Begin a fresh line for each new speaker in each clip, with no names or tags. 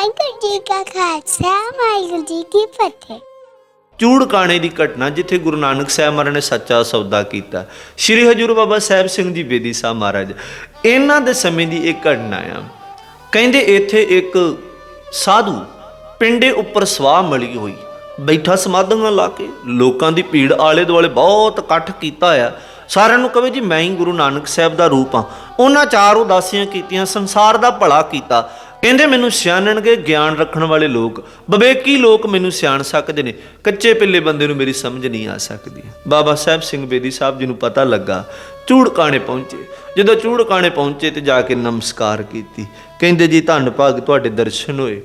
ਵਾਹਿਗੁਰੂ ਜੀ ਕਾ ਖਾਲਸਾ, ਵਾਹਿਗੁਰੂ ਜੀ ਕੀ ਫਤਿਹ।
ਚੂੜਕਾਣੇ ਦੀ ਘਟਨਾ ਜਿੱਥੇ ਗੁਰੂ ਨਾਨਕ ਸਾਹਿਬ ਮਹਾਰਾਜ ਨੇ ਸੱਚਾ ਸੌਦਾ ਕੀਤਾ। ਸ੍ਰੀ ਹਜੂਰ ਬਾਬਾ ਸਾਹਿਬ ਸਿੰਘ ਜੀ ਬੇਦੀ ਸਾਹਿਬ ਮਹਾਰਾਜ, ਇਹਨਾਂ ਦੇ ਸਮੇਂ ਦੀ ਇੱਕ ਘਟਨਾ ਆ। ਕਹਿੰਦੇ ਇੱਥੇ ਇੱਕ ਸਾਧੂ ਪਿੰਡੇ ਉੱਪਰ ਸਵਾਹ ਮਲੀ ਹੋਈ, ਬੈਠਾ ਸਮਾਧਾਂ ਲਾ ਕੇ, ਲੋਕਾਂ ਦੀ ਭੀੜ ਆਲੇ ਦੁਆਲੇ ਬਹੁਤ ਇਕੱਠ ਕੀਤਾ ਆ। ਸਾਰਿਆਂ ਨੂੰ ਕਹੇ ਜੀ, ਮੈਂ ਹੀ ਗੁਰੂ ਨਾਨਕ ਸਾਹਿਬ ਦਾ ਰੂਪ ਆ ਉਹਨਾਂ ਚਾਰ ਉਦਾਸੀਆਂ ਕੀਤੀਆਂ, ਸੰਸਾਰ ਦਾ ਭਲਾ ਕੀਤਾ। ਕਹਿੰਦੇ ਮੈਨੂੰ ਸਿਆਣਨਗੇ ਗਿਆਨ ਰੱਖਣ ਵਾਲੇ ਲੋਕ ਵਿਵੇਕੀ ਲੋਕ ਮੈਨੂੰ ਸਿਆਣ ਸਕਦੇ ਨੇ। ਕੱਚੇ ਪਿੱਲੇ ਬੰਦੇ ਨੂੰ ਮੇਰੀ ਸਮਝ ਨਹੀਂ ਆ ਸਕਦੀ। ਬਾਬਾ ਸਾਹਿਬ ਸਿੰਘ ਬੇਦੀ ਸਾਹਿਬ ਜੀ ਨੂੰ ਪਤਾ ਲੱਗਾ ਚੂੜਕਾਣੇ ਪਹੁੰਚੇ। ਜਦੋਂ ਚੂੜਕਾਣੇ ਪਹੁੰਚੇ ਤੇ ਜਾ ਕੇ ਨਮਸਕਾਰ ਕੀਤੀ। ਕਹਿੰਦੇ ਜੀ, ਧੰਨ ਭਾਗ ਤੁਹਾਡੇ ਦਰਸ਼ਨ ਹੋਏ।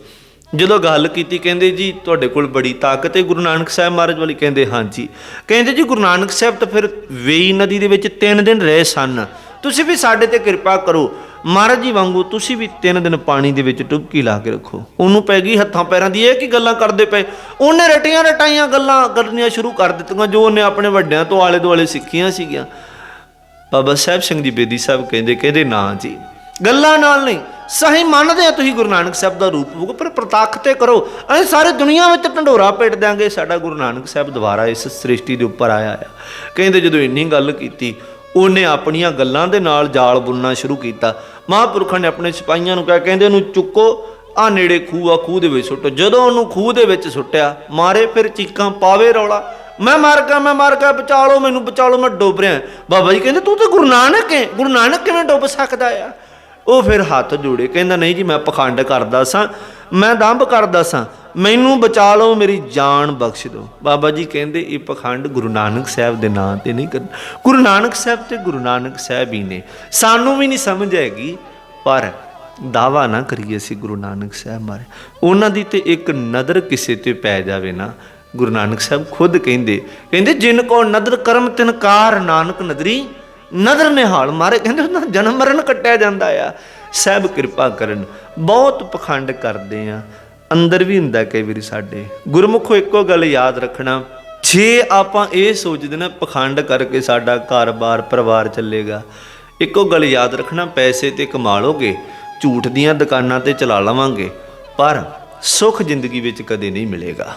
ਜਦੋਂ ਗੱਲ ਕੀਤੀ, ਕਹਿੰਦੇ ਜੀ, ਤੁਹਾਡੇ ਕੋਲ ਬੜੀ ਤਾਕਤ ਹੈ ਗੁਰੂ ਨਾਨਕ ਸਾਹਿਬ ਮਹਾਰਾਜ ਵਾਲੀ। ਕਹਿੰਦੇ ਹਾਂਜੀ ਕਹਿੰਦੇ ਜੀ, ਗੁਰੂ ਨਾਨਕ ਸਾਹਿਬ ਤਾਂ ਫਿਰ ਵੇਈ ਨਦੀ ਦੇ ਵਿੱਚ 3 ਦਿਨ ਰਹੇ ਸਨ। ਤੁਸੀਂ ਵੀ ਸਾਡੇ ਤੇ ਕਿਰਪਾ ਕਰੋ। ਮਹਾਰਾਜ ਜੀ ਵਾਂਗੂ ਤੁਸੀਂ ਵੀ 3 ਦਿਨ ਪਾਣੀ ਦੇ ਵਿੱਚ ਡੁਬਕੀ ਲਾ ਕੇ ਰੱਖੋ। ਉਹਨੂੰ ਪੈ ਗਈ ਹੱਥਾਂ ਪੈਰਾਂ ਦੀ ਇਹ ਕੀ ਗੱਲਾਂ ਕਰਦੇ ਪਏ? ਉਹਨੇ ਰਟੀਆਂ ਰਟਾਈਆਂ ਗੱਲਾਂ ਕਰਨੀਆਂ ਸ਼ੁਰੂ ਕਰ ਦਿੱਤੀਆਂ ਜੋ ਉਹਨੇ ਆਪਣੇ ਵੱਡਿਆਂ ਤੋਂ ਆਲੇ ਦੁਆਲੇ ਸਿੱਖੀਆਂ ਸੀਗੀਆਂ। ਬਾਬਾ ਸਾਹਿਬ ਸਿੰਘ ਜੀ ਬੇਦੀ ਸਾਹਿਬ ਕਹਿੰਦੇ ਕਹਿੰਦੇ ਨਾ ਜੀ, ਗੱਲਾਂ ਨਾਲ ਨਹੀਂ, ਸਹੀ ਮੰਨਦੇ ਆ ਤੁਸੀਂ ਗੁਰੂ ਨਾਨਕ ਸਾਹਿਬ ਦਾ ਰੂਪ ਹੋਊਗਾ ਪਰ ਪ੍ਰਤੱਖ ਤੇ ਕਰੋ। ਅਸੀਂ ਸਾਰੇ ਦੁਨੀਆ ਵਿੱਚ ਢੰਡੋਰਾ ਪੇਟ ਦਿਆਂਗੇ, ਸਾਡਾ ਗੁਰੂ ਨਾਨਕ ਸਾਹਿਬ ਦੁਬਾਰਾ ਇਸ ਸ੍ਰਿਸ਼ਟੀ ਦੇ ਉੱਪਰ ਆਇਆ ਆ। ਕਹਿੰਦੇ ਜਦੋਂ ਇੰਨੀ ਗੱਲ ਕੀਤੀ ਉਹਨੇ ਆਪਣੀਆਂ ਗੱਲਾਂ ਦੇ ਨਾਲ ਜਾਲ ਬੁਣਨਾ ਸ਼ੁਰੂ ਕੀਤਾ। ਮਹਾਂਪੁਰਖਾਂ ਨੇ ਆਪਣੇ ਸਿਪਾਹੀਆਂ ਨੂੰ ਕਿਹਾ, ਕਹਿੰਦੇ ਉਹਨੂੰ ਚੁੱਕੋ ਆ ਨੇੜੇ ਖੂਹ ਆ, ਖੂਹ ਦੇ ਵਿੱਚ ਸੁੱਟੋ। ਜਦੋਂ ਉਹਨੂੰ ਖੂਹ ਦੇ ਵਿੱਚ ਸੁੱਟਿਆ, ਮਾਰੇ ਫਿਰ ਚੀਕਾਂ, ਪਾਵੇ ਰੌਲਾ। ਮੈਂ ਮਰ ਗਿਆ, ਮੈਂ ਮਰ ਗਿਆ, ਬਚਾ ਲਓ, ਮੈਨੂੰ ਬਚਾ ਲਓ, ਮੈਂ ਡੁੱਬ ਰਿਹਾ। ਬਾਬਾ ਜੀ ਕਹਿੰਦੇ, ਤੂੰ ਤਾਂ ਗੁਰੂ ਨਾਨਕ ਹੈ, ਗੁਰੂ ਨਾਨਕ ਕਿਵੇਂ ਡੁੱਬ ਸਕਦਾ ਆ? ਉਹ ਫਿਰ ਹੱਥ ਜੋੜੇ, ਕਹਿੰਦਾ, ਨਹੀਂ ਜੀ, ਮੈਂ ਪਖੰਡ ਕਰਦਾ ਸਾਂ, ਮੈਂ ਦੰਭ ਕਰਦਾ ਸਾਂ। ਮੈਨੂੰ ਬਚਾ ਲਓ, ਮੇਰੀ ਜਾਨ ਬਖਸ਼ ਦਿਓ। ਬਾਬਾ ਜੀ ਕਹਿੰਦੇ, ਇਹ ਪਖੰਡ ਗੁਰੂ ਨਾਨਕ ਸਾਹਿਬ ਦੇ ਨਾਂ ਤੇ ਨਹੀਂ ਕਰਨਾ। ਗੁਰੂ ਨਾਨਕ ਸਾਹਿਬ ਤੇ ਗੁਰੂ ਨਾਨਕ ਸਾਹਿਬ ਹੀ ਨੇ। ਸਾਨੂੰ ਵੀ ਨਹੀਂ ਸਮਝ ਆਏਗੀ ਪਰ ਦਾਵਾ ਨਾ ਕਰੀਏ ਅਸੀਂ ਗੁਰੂ ਨਾਨਕ ਸਾਹਿਬ ਮਾਰੇ। ਉਹਨਾਂ ਦੀ ਤੇ ਇੱਕ ਨਦਰ ਕਿਸੇ ਤੇ ਪੈ ਜਾਵੇ ਨਾ, ਗੁਰੂ ਨਾਨਕ ਸਾਹਿਬ ਖੁਦ ਕਹਿੰਦੇ ਕਹਿੰਦੇ, ਜਿਨ ਕੋ ਨਦਰ ਕਰਮ ਤਿਨਕਾਰ ਨਾਨਕ ਨਦਰੀ, ਨਦਰ ਨਿਹਾਲ ਮਾਰੇ। ਕਹਿੰਦੇ, ਉਹਨਾਂ ਦਾ ਜਨਮ ਮਰਨ ਕੱਟਿਆ ਜਾਂਦਾ ਆ। ਸਹਿਬ ਕਿਰਪਾ ਕਰਨ, ਬਹੁਤ ਪਖੰਡ ਕਰਦੇ ਆ। ਅੰਦਰ ਵੀ ਹੁੰਦਾ ਕਈ ਵਾਰੀ ਸਾਡੇ। ਗੁਰਮੁਖੋ ਇੱਕੋ ਗੱਲ ਯਾਦ ਰੱਖਣਾ ਜੇ ਆਪਾਂ ਇਹ ਸੋਚਦੇ ਨਾ, ਪਖੰਡ ਕਰਕੇ ਸਾਡਾ ਘਰ-ਬਾਰ, ਪਰਿਵਾਰ ਚੱਲੇਗਾ। ਇੱਕੋ ਗੱਲ ਯਾਦ ਰੱਖਣਾ, ਪੈਸੇ ਤੇ ਕਮਾ ਲੋਗੇ ਝੂਠ ਦੀਆਂ ਦੁਕਾਨਾਂ ਤੇ ਚਲਾ ਲਵਾਂਗੇ, ਪਰ ਸੁੱਖ ਜ਼ਿੰਦਗੀ ਵਿੱਚ ਕਦੇ ਨਹੀਂ ਮਿਲੇਗਾ।